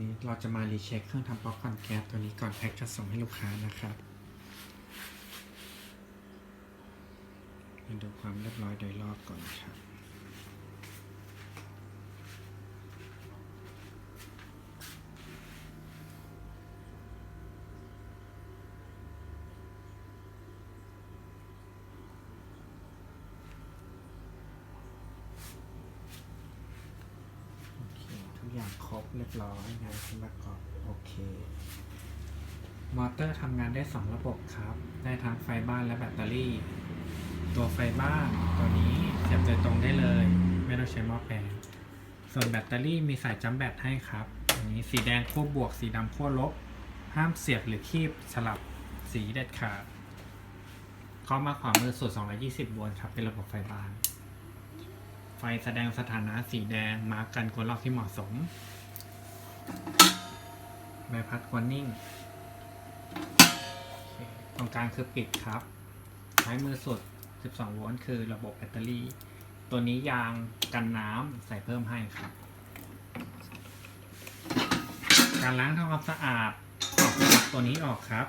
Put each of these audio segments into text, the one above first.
นี้เราจะมารีเช็คเครื่องทำป๊อปคอร์นแก๊สตัวนี้ก่อนแพ็คจะส่งให้ลูกค้านะครับมาดูความเรียบร้อยโดยรอบก่อนครับ โอเค ทุก อย่างครบเรียบร้อยงานที่ประกอบโอเค มอเตอร์ทำงานได้ 2 ระบบครับ ได้ทั้งไฟบ้านและแบตเตอรี่ ตัวไฟบ้านตัวนี้เสียบโดยตรงได้เลย ไม่ต้องใช้หม้อแปลงส่วนแบตเตอรี่มีสายจัมแบตให้ครับอันนี้สีแดงขั้วบวกสีดำขั้วลบ ห้ามเสียบหรือคีบสลับสีเด็ดขาดข้ามาขวามือสุด 220 โวลต์ครับ เป็นระบบไฟบ้าน ไฟแสดงสถานะสีแดงมาร์กกันกวนรอบที่เหมาะสม ใบพัดควรนิ่งโอเคตรงกลางคือปิดครับใช้มือสุด 12 โวลต์คือระบบแบตเตอรี่ ตัวนี้ยางกันน้ำใส่เพิ่มให้ครับ การล้างทำความสะอาดออกตัวนี้ออกครับ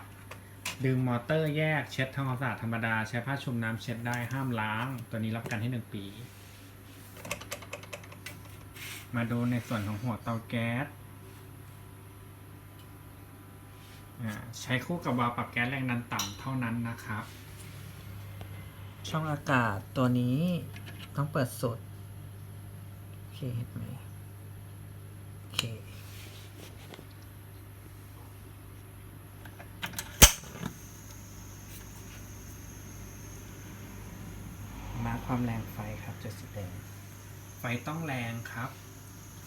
ดึงมอเตอร์แยกเช็ดทำความสะอาดธรรมดา ใช้ผ้าชุบน้ำเช็ดได้ห้ามล้าง ตัวนี้รับประกันให้ 1 ปี มาดูในส่วนของหัวเตาแก๊สอ่าใช้คู่กับวาล์วปรับแก๊สแรงดันต่ำเท่านั้นนะครับ ช่องอากาศตัวนี้ต้องเปิดสุด โอเคเห็นไหมโอเคมาความแรงไฟครับจะสีแดงไฟต้องแรงครับ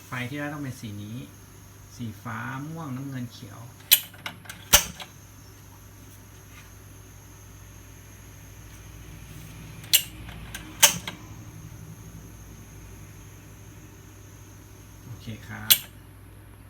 ไฟที่ได้ต้องเป็นสีนี้ สีฟ้าม่วงน้ำเงินเขียว โอเคครับ